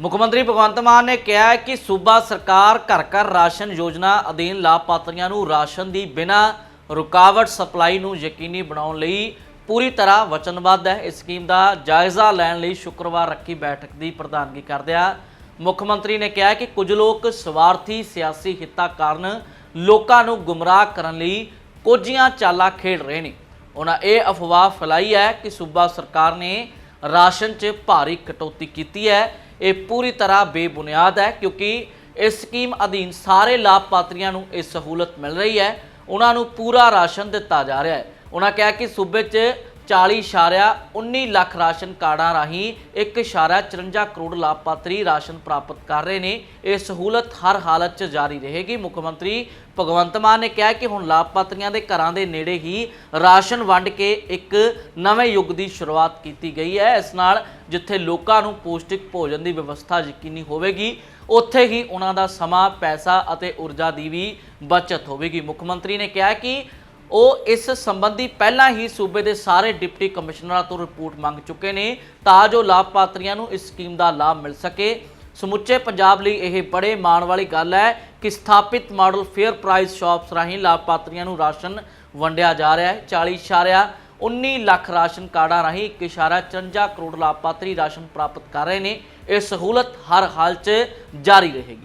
ਮੁੱਖ ਮੰਤਰੀ ਭਗਵੰਤ ਮਾਨ ਨੇ ਕਿਹਾ ਹੈ ਕਿ ਸੂਬਾ ਸਰਕਾਰ ਘਰ ਘਰ ਰਾਸ਼ਨ ਯੋਜਨਾ ਅਧੀਨ ਲਾਭਪਾਤਰੀਆਂ ਨੂੰ ਰਾਸ਼ਨ ਦੀ ਬਿਨਾਂ ਰੁਕਾਵਟ ਸਪਲਾਈ ਨੂੰ ਯਕੀਨੀ ਬਣਾਉਣ ਲਈ ਪੂਰੀ ਤਰ੍ਹਾਂ ਵਚਨਬੱਧ ਹੈ। ਇਸ ਸਕੀਮ ਦਾ ਜਾਇਜ਼ਾ ਲੈਣ ਲਈ ਸ਼ੁੱਕਰਵਾਰ ਰੱਖੀ ਬੈਠਕ ਦੀ ਪ੍ਰਧਾਨਗੀ ਕਰਦਿਆਂ ਮੁੱਖ ਮੰਤਰੀ ਨੇ ਕਿਹਾ ਕਿ ਕੁਝ ਲੋਕ ਸਵਾਰਥੀ ਸਿਆਸੀ ਹਿੱਤਾਂ ਕਾਰਨ ਲੋਕਾਂ ਨੂੰ ਗੁੰਮਰਾਹ ਕਰਨ ਲਈ ਕੋਝੀਆਂ ਚਾਲਾਂ ਖੇਡ ਰਹੇ ਨੇ। ਉਹਨਾਂ ਇਹ ਅਫਵਾਹ ਫੈਲਾਈ ਹੈ ਕਿ ਸੂਬਾ ਸਰਕਾਰ ਨੇ ਰਾਸ਼ਨ 'ਚ ਭਾਰੀ ਕਟੌਤੀ ਕੀਤੀ ਹੈ। ਇਹ ਪੂਰੀ ਤਰ੍ਹਾਂ ਬੇਬੁਨਿਆਦ ਹੈ ਕਿਉਂਕਿ ਇਸ ਸਕੀਮ ਅਧੀਨ ਸਾਰੇ ਲਾਭਪਾਤਰੀਆਂ ਨੂੰ ਇਹ ਸਹੂਲਤ ਮਿਲ ਰਹੀ ਹੈ। ਉਹਨਾਂ ਨੂੰ ਪੂਰਾ ਰਾਸ਼ਨ ਦਿੱਤਾ ਜਾ ਰਿਹਾ ਹੈ। ਉਹਨਾਂ ਕਿਹਾ ਕਿ ਸੂਬੇ 'ਚ 40.19 ਲੱਖ ਰਾਸ਼ਨ ਕਾਰਡਾਂ ਰਾਹੀਂ 1.54 ਕਰੋੜ ਲਾਭਪਾਤਰੀ ਰਾਸ਼ਨ ਪ੍ਰਾਪਤ ਕਰ ਰਹੇ ਨੇ। ਇਹ ਸਹੂਲਤ ਹਰ ਹਾਲਤ 'ਚ ਜਾਰੀ ਰਹੇਗੀ। ਮੁੱਖ ਮੰਤਰੀ ਭਗਵੰਤ ਮਾਨ ਨੇ ਕਿਹਾ ਕਿ ਹੁਣ ਲਾਭਪਾਤਰੀਆਂ ਦੇ ਘਰਾਂ ਦੇ ਨੇੜੇ ਹੀ ਰਾਸ਼ਨ ਵੰਡ ਕੇ ਇੱਕ ਨਵੇਂ ਯੁੱਗ ਦੀ ਸ਼ੁਰੂਆਤ ਕੀਤੀ ਗਈ ਹੈ। ਇਸ ਨਾਲ ਜਿੱਥੇ ਲੋਕਾਂ ਨੂੰ ਪੌਸ਼ਟਿਕ ਭੋਜਨ ਦੀ ਵਿਵਸਥਾ ਯਕੀਨੀ ਹੋਵੇਗੀ, ਉੱਥੇ ਹੀ ਉਹਨਾਂ ਦਾ ਸਮਾਂ, ਪੈਸਾ ਅਤੇ ਊਰਜਾ ਦੀ ਵੀ ਬਚਤ ਹੋਵੇਗੀ। ਮੁੱਖ ਮੰਤਰੀ ਨੇ ਕਿਹਾ ਕਿ ਉਹ ਇਸ ਸੰਬੰਧੀ ਪਹਿਲਾਂ ਹੀ ਸੂਬੇ ਦੇ ਸਾਰੇ ਡਿਪਟੀ ਕਮਿਸ਼ਨਰਾਂ ਤੋਂ ਰਿਪੋਰਟ ਮੰਗ ਚੁੱਕੇ ਨੇ ਤਾਂ ਜੋ ਲਾਭਪਾਤਰੀਆਂ ਨੂੰ ਇਸ ਸਕੀਮ ਦਾ ਲਾਭ ਮਿਲ ਸਕੇ। ਸਮੁੱਚੇ ਪੰਜਾਬ ਲਈ ਇਹ ਬੜੇ ਮਾਣ ਵਾਲੀ ਗੱਲ ਹੈ ਕਿ ਸਥਾਪਿਤ ਮਾਡਲ ਫੇਅਰ ਪ੍ਰਾਈਸ ਸ਼ਾਪਸ ਰਾਹੀਂ ਲਾਭਪਾਤਰੀਆਂ ਨੂੰ ਰਾਸ਼ਨ ਵੰਡਿਆ ਜਾ ਰਿਹਾ ਹੈ। 40 19 ਲੱਖ ਰਾਸ਼ਨ ਕਾਰਡਾਂ ਰਾਹੀਂ 1.54 ਕਰੋੜ ਲਾਭਪਾਤਰੀ ਰਾਸ਼ਨ ਪ੍ਰਾਪਤ ਕਰ ਰਹੇ ਨੇ। ਇਹ ਸਹੂਲਤ ਹਰ ਹਾਲ 'ਚ ਜਾਰੀ ਰਹੇਗੀ।